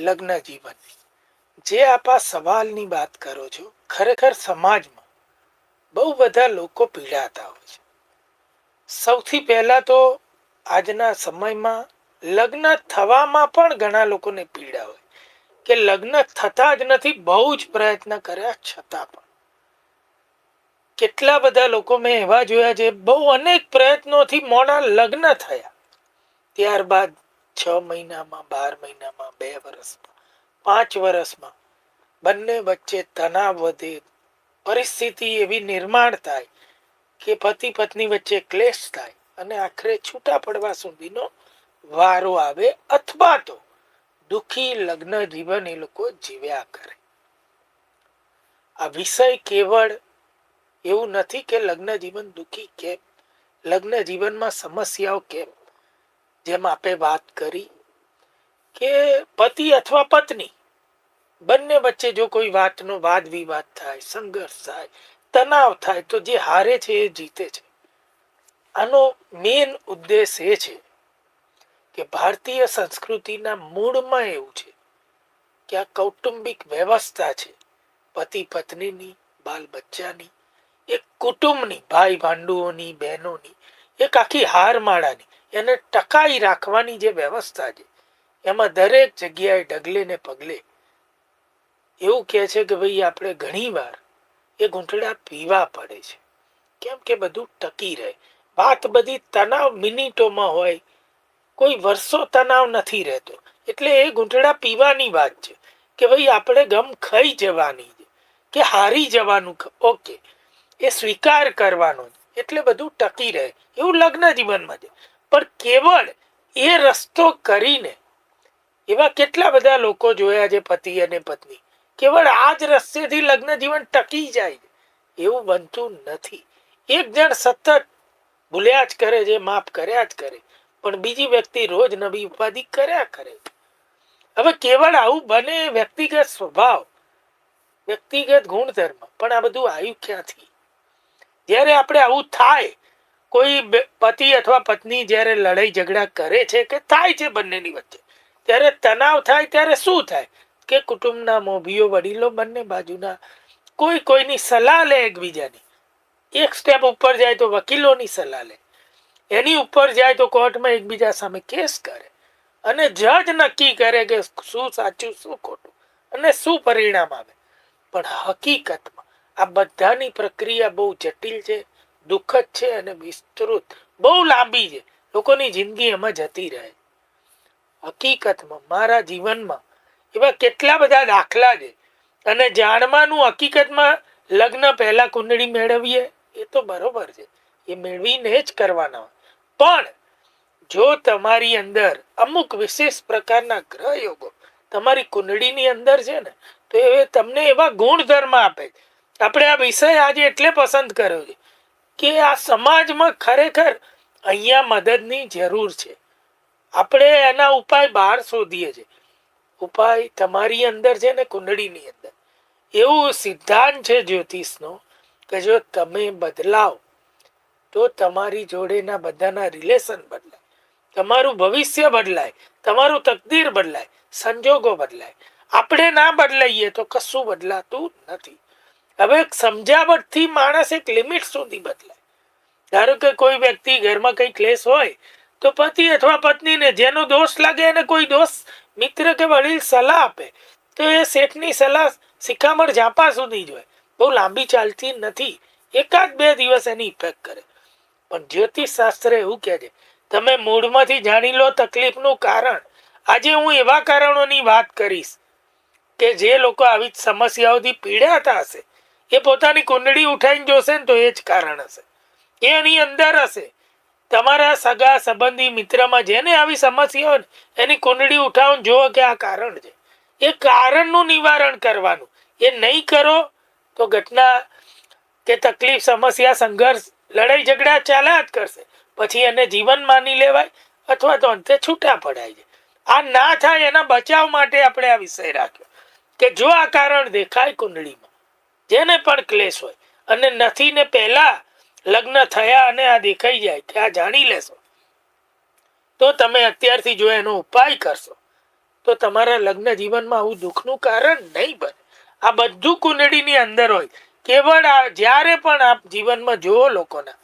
લગ્ન જીવનની જે આપ આ સવાલની વાત કરો છો, ખરેખર સમાજમાં બહુ બધા લોકો પીડાતા હોય છે. સૌથી પહેલા તો આજના સમયમાં લગ્ન થવામાં પણ ઘણા લોકોને પીડા હોય. કે લગ્ન થતા જ નથી, બહુ જ પ્રયત્ન કર્યા છતાં પણ. કેટલા બધા લોકો મેં એવા જોયા છે બહુ અનેક પ્રયત્નોથી મોડા લગ્ન થયા. ત્યારબાદ છ મહિનામાં, બાર મહિનામાં, બે વર્ષમાં, પાંચ વર્ષમાં બંને વચ્ચે તણાવ વધે, પરિસ્થિતિ એવી નિર્માણ થાય કે પતિ પત્ની વચ્ચે ક્લેશ થાય અને આખરે છૂટા પડવા સુધીનો વારો આવે અથવા તો દુઃખી લગ્ન જીવન એ લોકો જીવ્યા કરે. આ વિષય કેવળ એવું નથી કે લગ્ન જીવન દુઃખી કેમ? લગ્ન જીવનમાં સમસ્યાઓ કેમ? જેમ આપે વાત કરી કે પતિ અથવા પત્ની, બંને વચ્ચે જો કોઈ વાતનો વાદ વિવાદ થાય, સંઘર્ષ થાય, તણાવ થાય, તો જે હારે છે એ જીતે છે. આનો મેન ઉદ્દેશ એ છે કે ભારતીય સંસ્કૃતિના મૂળમાં એવું છે કે આ કૌટુંબિક વ્યવસ્થા છે. પતિ પત્નીની, બાલ બચ્ચાની, એક કુટુંબની ભાઈ ભાંડુઓની બહેનોની એક આખી હારમાળાની એને ટકાઈ રાખવાની જે વ્યવસ્થા છે, એમાં દરેક જગ્યાએ ડગલે ને પગલે એવું કહે છે કે ભાઈ આપણે ઘણીવાર એ ઘૂંટડા પીવા પડે છે. કેમ કે બધું ટકી રહે. વાત બધી તણાવ મિનિટોમાં હોય, કોઈ વર્ષો તણાવ નથી રહેતો. એટલે એ ઘૂંટડા પીવાની વાત છે કે ભાઈ આપણે ગમ ખાઈ જવાની છે, કે હારી જવાનું ઓકે, એ સ્વીકાર કરવાનો છે. એટલે બધું ટકી રહે. એવું લગ્ન જીવનમાં છે. પણ કેવળ એ રસ્તો કરીને એવા કેટલા બધા લોકો જોયા છે, પતિ અને પત્ની. કેવળ આ જ રસ્તેથી લગ્ન જીવન ટકી જાય એવું બનતું નથી. એક જણ સતત ભૂલ્યા જ કરે છે, માફ કર્યા જ કરે. પણ બીજી વ્યક્તિ રોજ નવી ઉપાધિ કર્યા કરે હવે કેવળ આવું બને વ્યક્તિગત સ્વભાવ, વ્યક્તિગત ગુણધર્મ. પણ આ બધું આવ્યું ક્યાંથી? જ્યારે આપણે આવું થાય, કોઈ પતિ અથવા પત્ની જ્યારે લડાઈ ઝઘડા કરે છે કે થાય છે બંનેની વચ્ચે, ત્યારે તણાવ થાય, ત્યારે શું થાય? કે કુટુંબના મોભીઓ, વડીલો બંને બાજુના કોઈ કોઈની સલાહ લે એકબીજાની. એક સ્ટેપ ઉપર જાય તો વકીલોની સલાહ લે. એની ઉપર જાય તો કોર્ટમાં એકબીજા સામે કેસ કરે. અને જજ નક્કી કરે કે શું સાચું, શું ખોટું, અને શું પરિણામ આવે. પણ હકીકતમાં આ બધાની પ્રક્રિયા બહુ જટિલ છે, દુઃખદ છે અને વિસ્તૃત. બહુ લાંબી છે. લોકોની જિંદગી એમાં જતી રહે. હકીકતમાં મારા જીવનમાં એવા કેટલા બધા દાખલા છે. અને જાણવાનું હકીકતમાં લગ્ન પહેલા કુંડળી મેળવીએ, એ તો બરોબર છે. એ મેળવીને જ કરવાના. પણ જો તમારી અંદર અમુક વિશેષ પ્રકારના ગ્રહ યોગો તમારી કુંડળીની અંદર છે ને, તો એ તમને એવા ગુણધર્મ આપે છે. આપણે આ વિષય આજે એટલે પસંદ કર્યો છે કે આ સમાજમાં ખરેખર અહીંયા મદદની જરૂર છે. આપણે એના ઉપાય બહાર શોધીએ છીએ. ઉપાય તમારી અંદર છે ને કુંડળીની અંદર. એવું સિદ્ધાંત છે જ્યોતિષનો કે જો તમે બદલાવ, તો તમારી જોડેના બધાના રિલેશન બદલાય. તમારું ભવિષ્ય બદલાય, તમારું તકદીર બદલાય, સંજોગો બદલાય. આપણે ના બદલાઈએ તો કશું બદલાતું નથી. હવે સમજાવટથી માણસ એક લિમિટ સુધી બદલાય. ધારો કે કોઈ વ્યક્તિ ઘરમાં કંઈ ક્લેશ હોય, તો પતિ અથવા પત્નીને જેનો દોષ લાગે એને કોઈ દોષ, મિત્ર કે વડીલ સલાહ આપે. તો એ શેઠની સલાહ શિખામણ ઝાપા સુધી જ હોય. બહુ લાંબી ચાલતી નથી. એકાદ બે દિવસ એની ઇફેક્ટ કરે. પણ જ્યોતિષ શાસ્ત્ર એવું કહે છે, તમે મૂળમાંથી જાણી લો તકલીફનું કારણ. આજે હું એવા કારણોની વાત કરીશ કે જે લોકો આવી સમસ્યાઓથી પીડાતા હશે. એ પોતાની કુંડળી ઉઠાઈને જોશે ને તો એ જ કારણ હશે. એ એની અંદર હશે. તમારા સગા સંબંધી મિત્રમાં જેને આવી સમસ્યા હોય એની કુંડળી ઉઠાવીને જુઓ કે આ કારણ છે. એ કારણનું નિવારણ કરવાનું. એ નહીં કરો તો ઘટના કે તકલીફ, સમસ્યા, સંઘર્ષ, લડાઈ, ઝઘડા ચાલ્યા જ કરશે. પછી એને જીવન માની લેવાય અથવા તો અંતે છૂટા પડાય છે. આ ના થાય એના બચાવ માટે આપણે આ વિષય રાખ્યો. કે જો આ કારણ દેખાય કુંડળીમાં જેને પણ ક્લેશ હોય. અને નથી ને પહેલા લગ્ન થયા અને આ દેખાઈ જાય કે આ જાણી લેશો. તો તમે અત્યારથી જો એનો ઉપાય કરશો, તો તમારા લગ્ન જીવનમાં આવું દુઃખનું કારણ નહીં બને. આ બધું કુંડળીની અંદર હોય. કેવળ આ જ્યારે પણ આપ જીવનમાં જુઓ લોકોના,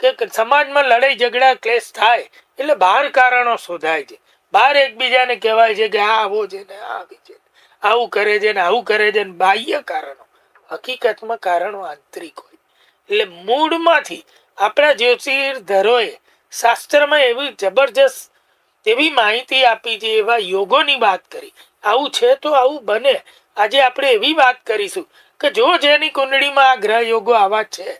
કે સમાજમાં લડાઈ, ઝઘડા, ક્લેશ થાય, એટલે બહાર કારણો શોધાય છે. બહાર એકબીજાને કહેવાય છે કે આ આવો છે ને આ આવી છે આવું કરે છે ને આવું કરે છે ને બાહ્ય કારણો. હકીકતમાં કારણો આંતરિક હોય. એટલે મૂળમાંથી આપણા જ્યોતિર ધરોએ શાસ્ત્રમાં એવી જબરજસ્ત એવી માહિતી આપી છે, એવા યોગોની વાત કરી. આવું છે તો આવું બને. આજે આપણે એવી વાત કરીશું કે જો જેની કુંડળીમાં આ ગ્રહ યોગો આવા છે,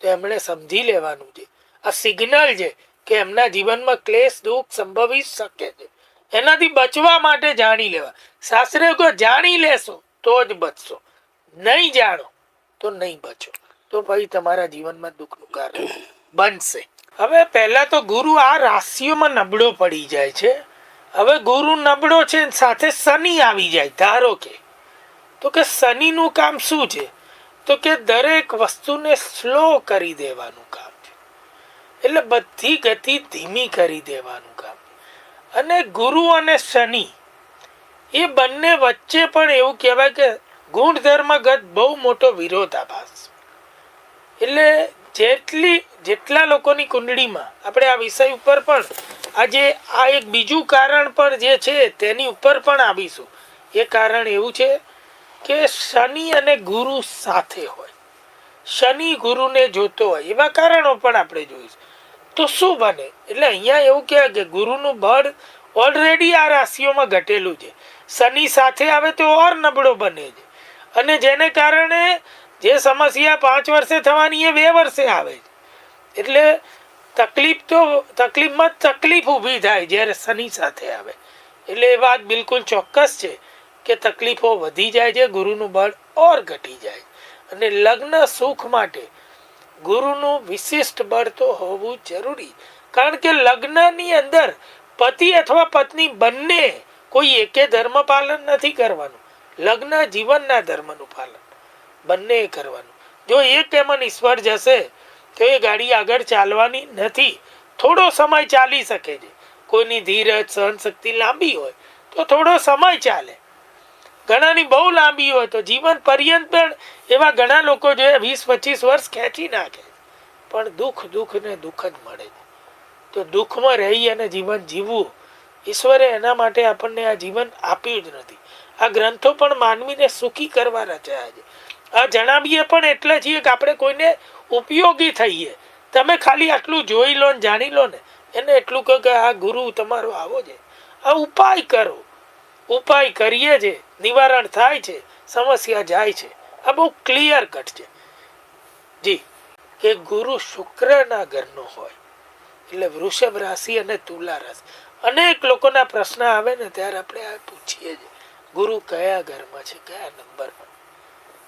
તો એમણે સમજી લેવાનું છે. આ સિગ્નલ છે કે એમના જીવનમાં ક્લેશ, દુઃખ સંભવી શકે છે. એનાથી બચવા માટે જાણી લેવા. શાસ્ત્રે કહો જાણી લેશો તો જ બચશો. નહીં જાણો, તો નહીં બચો. તો ભાઈ તમારા જીવનમાં દુઃખનું કારણ બનશે. હવે પહેલા તો ગુરુ આ રાશિઓમાં નબળો પડી જાય છે. હવે ગુરુ નબળો છે, સાથે શનિ આવી જાય, ધારો કે. તો કે શનિનું કામ શું છે? તો કે દરેક વસ્તુને સ્લો કરી દેવાનું કામ છે. એટલે બધી ગતિ ધીમી કરી દેવાનું કામ. અને ગુરુ અને શનિ, એ બંને વચ્ચે પણ એવું કહેવાય કે ગુણધર્મગત બહુ મોટો વિરોધાભાસ. એટલે જેટલી, જેટલા લોકોની કુંડળીમાં, આપણે આ વિષય ઉપર પણ આજે આ એક બીજું કારણ પણ જે છે તેની ઉપર પણ આવીશું. એ કારણ એવું છે કે શનિ અને ગુરુ સાથે હોય. શનિ ગુરુને જોતો હોય, એવા કારણો પણ આપણે જોઈશું. તો શું બને? એટલે અહીંયા એવું કહેવાય કે ગુરુનું બળ ઓલરેડી આ રાશિઓમાં ઘટેલું છે. શનિ સાથે આવે તો ઓર નબળો બને છે. અને જેને કારણે જે સમસ્યા પાંચ વર્ષે થવાની એ બે વર્ષે આવે એટલે તકલીફ તો, તકલીફમાં તકલીફ ઊભી થાય જ્યારે શનિ સાથે આવે. એટલે એ વાત બિલકુલ ચોક્કસ છે કે તકલીફો વધી જાય છે, ગુરુનું બળ ઓર ઘટી જાય. અને લગ્ન સુખ માટે ગુરુનું વિશિષ્ટ બળ તો હોવું જરૂરી. કારણ કે લગ્નની અંદર પતિ અથવા પત્ની બંને કોઈ એકે ધર્મ પાલન નથી કરવાનું. લગ્ન જીવનના ધર્મનું પાલન. બંને કરવાનું. જો એક એમાં નિષ્ફળ જશે, તો એ ગાડી આગળ ચાલવાની નથી. થોડો સમય ચાલી શકે છે. કોઈની ધીરજ સહન શક્તિ લાંબી હોય, તો થોડો સમય ચાલે. ઘણાની બહુ લાંબી હોય, તો જીવન પર્યંત પણ એવા ઘણા લોકો જોઈએ વીસ પચીસ વર્ષ ખેંચી નાખે પણ દુઃખ દુઃખ ને દુઃખ જ મળે છે. તો દુઃખમાં રહી અને જીવન જીવવું, ઈશ્વરે એના માટે આપણને આ જીવન આપ્યું જ નથી. આ ગ્રંથો પણ માનવીને સુખી કરવા રચાયા છે. આ જણાવીએ પણ એટલે છીએ કે આપણે કોઈને ઉપયોગી થઈએ. તમે ખાલી આટલું જોઈ લો ને જાણી લો ને, એને એટલું કહો કે આ ગુરુ તમારો આવો છે. આ ઉપાય કરો. ઉપાય કરીએ છે. નિવારણ થાય છે. સમસ્યા જાય છે. આ બહુ ક્લિયર કટ છે. જી, કે ગુરુ શુક્રના ઘરનો હોય. એટલે વૃષભ રાશિ અને તુલા રાશિ. અનેક લોકોના પ્રશ્ન આવે ને ત્યારે આપણે આ પૂછીએ છીએ. ગુરુ કયા ઘરમાં છે? કયા નંબરમાં?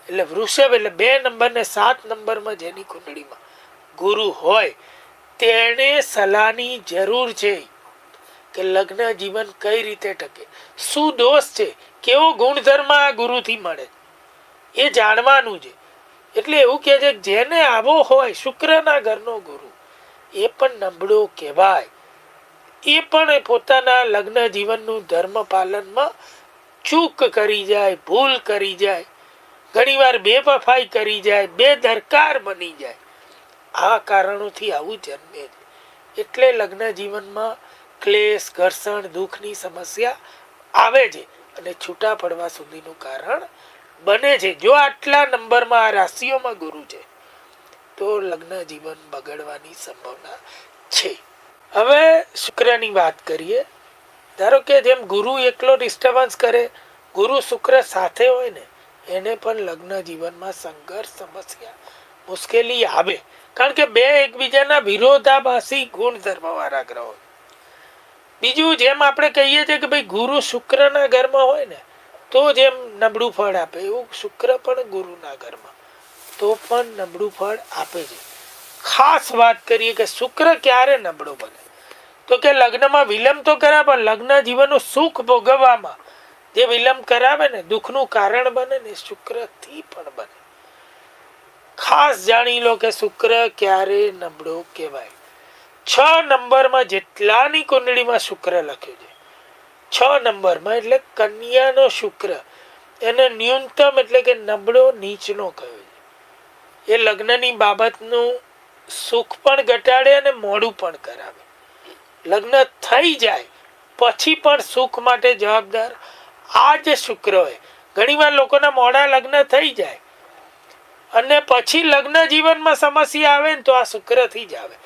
એટલે વૃષભ, એટલે બે નંબર ને સાત નંબરમાં જેની કુંડળીમાં ગુરુ હોય તેને સલાહની જરૂર છે કે લગ્ન જીવન કઈ રીતે ટકે. શું દોષ છે? કેવો ગુણધર્મ આ ગુરુથી મળે? એ જાણવાનું છે. એટલે એવું કહે છે જેને આવો હોય, શુક્રના ઘરનો ગુરુ, એ પણ નબળો કહેવાય. એ પણ પોતાના લગ્ન જીવનનું ધર્મ પાલનમાં ચૂક કરી જાય, ભૂલ કરી જાય, ઘણીવાર બેવફાઈ કરી જાય, બેદરકાર બની જાય. આ કારણોથી આવું જન્મે એટલે લગ્ન જીવનમાં ક્લેશ, ઘર્ષણ, દુઃખની સમસ્યા આવે છે અને છૂટા પડવા સુધીનું કારણ બને છે. જો આટલા નંબરમાં આ રાશિઓમાં ગુરુ છે, તો લગ્ન જીવન બગડવાની સંભાવના છે. હવે શુક્રની વાત કરીએ. ધારો કે જેમ ગુરુ એકલો ડિસ્ટર્બન્સ કરે, ગુરુ શુક્ર સાથે હોય ને, એને પણ લગ્ન જીવનમાં સંઘર્ષ સમસ્યા મુશ્કેલી આવે. કારણ કે બે એકબીજાના વિરોધાભાસી ગુણધર્મવાળા ગ્રહો બીજું જેમ આપણે કહીએ છીએ કે ભાઈ ગુરુ શુક્રના ઘરમાં હોય ને, તો જેમ નબળું ફળ આપે. એવું શુક્ર પણ ગુરુના ઘરમાં. તો પણ નબળું ફળ આપે છે. ખાસ વાત કરીએ કે શુક્ર ક્યારે નબળો બને? તો કે લગ્નમાં વિલંબ તો કરાવે પણ લગ્ન જીવનનું સુખ ભોગવવામાં જે વિલંબ કરાવે ને, દુઃખનું કારણ બને ને, શુક્રથી પણ બને. ખાસ જાણી લો કે શુક્ર ક્યારે નબળો કહેવાય. છ નંબરમાં જેટલાની કુંડળીમાં શુક્ર લખ્યું છે. છ છ નંબરમાં એટલે કન્યાનો શુક્ર. એને ન્યૂનતમ એટલે કે નબળો નીચનો કહ્યો છે. એ લગ્નની બાબતનું સુખ પણ ઘટાડે અને મોડું પણ કરાવે. લગ્ન થઈ જાય, પછી પણ સુખ માટે જવાબદાર આ જ શુક્ર હોય ઘણીવાર લોકોના મોડા લગ્ન થઈ જાય અને પછી લગ્ન જીવનમાં સમસ્યા આવે ને તો આ શુક્રથી જ આવે.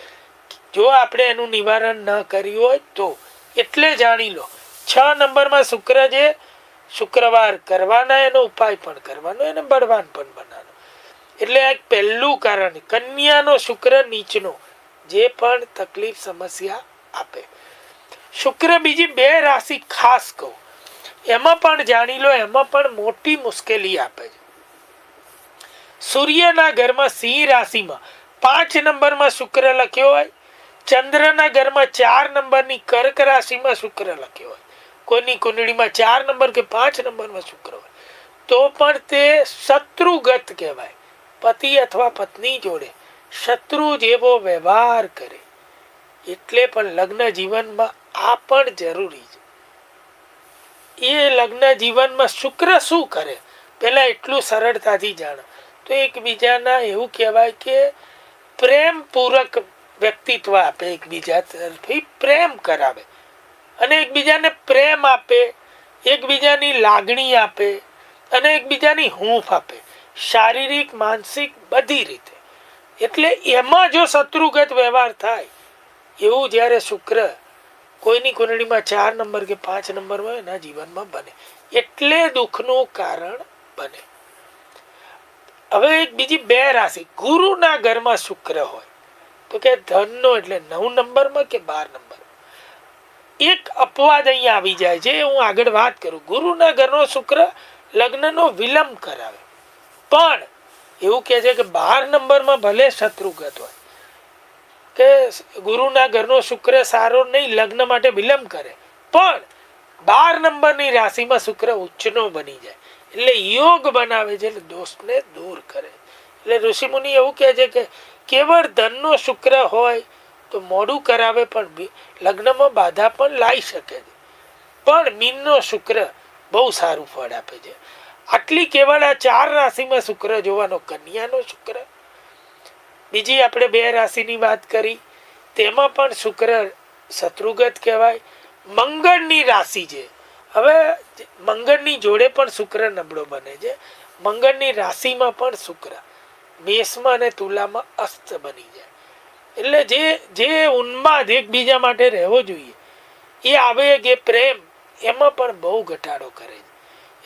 જો આપણે એનું નિવારણ ન કર્યું હોય તો એટલે જાણી લો, છ નંબરમાં શુક્ર જે શુક્રવાર કરવાના, એનો ઉપાય પણ કરવાનો, એને બળવાન પણ બનાવવાનો. એટલે એક પહેલું કારણ, કન્યાનો શુક્ર નીચનો, જે પણ તકલીફ, સમસ્યા આપે. શુક્ર બીજી બે રાશિ ખાસ કહું. એમાં પણ જાણી લો, એમાં પણ મોટી મુશ્કેલી આપે છે. સૂર્યના ઘરમાં સિંહ રાશિમાં પાંચ નંબરમાં શુક્ર લખ્યો હોય, ચંદ્રના ઘરમાં ચાર નંબરની કર્ક રાશિમાં શુક્ર લખ્યો હોય. કોની કુંડળીમાં ચાર નંબર કે પાંચ નંબરમાં શુક્ર હોય. તો પણ તે શત્રુગત કહેવાય. પતિ અથવા પત્ની જોડે શત્રુ જેવો વ્યવહાર કરે. એટલે પણ લગ્ન જીવનમાં આ પણ જરૂરી છે. એ લગ્ન જીવનમાં શુક્ર શું કરે? પહેલાં એટલું સરળતાથી જાણો. તો એકબીજાના એવું કહેવાય કે પ્રેમપૂર્વક વ્યક્તિત્વ આપે એકબીજા તરફી પ્રેમ કરાવે. અને એકબીજાને પ્રેમ આપે, એકબીજાની લાગણી આપે, અને એકબીજાની હૂંફ આપે. શારીરિક, માનસિક બધી રીતે. એટલે એમાં જો શત્રુગત વ્યવહાર થાય એવું જ્યારે શુક્ર કોઈની કુંડળીમાં ચાર નંબર કે પાંચ નંબર હોય, એના જીવનમાં બને. એટલે દુઃખનું કારણ બને. હવે એક બીજી બે રાશિ. ગુરુના ઘરમાં શુક્ર હોય, તો કે ધનનો એટલે નવ નંબરમાં કે બાર નંબર. એક અપવાદ અહીંયા આવી જાય છે, હું આગળ વાત કરું. ગુરુના ઘરનો શુક્ર લગ્નનો વિલંબ કરાવે. પણ એવું કહે છે કે બાર નંબરમાં ભલે શત્રુગત હોય કે ગુરુના ઘરનો શુક્ર સારો નહીં, લગ્ન માટે વિલંબ કરે. પણ બાર નંબરની રાશિમાં શુક્ર ઉચ્ચનો બની જાય. એટલે યોગ બનાવે છે, એટલે દોષને દૂર કરે. એટલે ઋષિમુનિ એવું કહે છે કે કેવળ ધનનો શુક્ર હોય તો મોડું કરાવે, પણ લગ્નમાં બાધા પણ લાવી શકે છે. પણ મીનનો શુક્ર બહુ સારું ફળ આપે છે. આટલી કેવળ આ ચાર રાશિમાં શુક્ર જોવાનો કન્યાનો શુક્ર બીજી આપણે બે રાશિની વાત કરી, તેમાં પણ શુક્ર શત્રુગત કહેવાય, મંગળની રાશિ છે. હવે મંગળની જોડે પણ શુક્ર નબળો બને છે. મંગળની રાશિમાં પણ શુક્ર મેષમાં અને તુલામાં અસ્ત બની જાય. એટલે જે જે ઉન્માદ એકબીજા માટે રહેવો જોઈએ, એ આવેગ, એ પ્રેમ, એમાં પણ બહુ ઘટાડો કરે છે.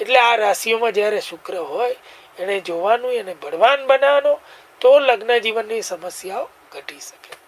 એટલે આ રાશિઓમાં જ્યારે શુક્ર હોય, એને જોવાનું, એને બળવાન બનાવવાનો તો લગ્ન જીવનની સમસ્યાઓ ઘટી શકે.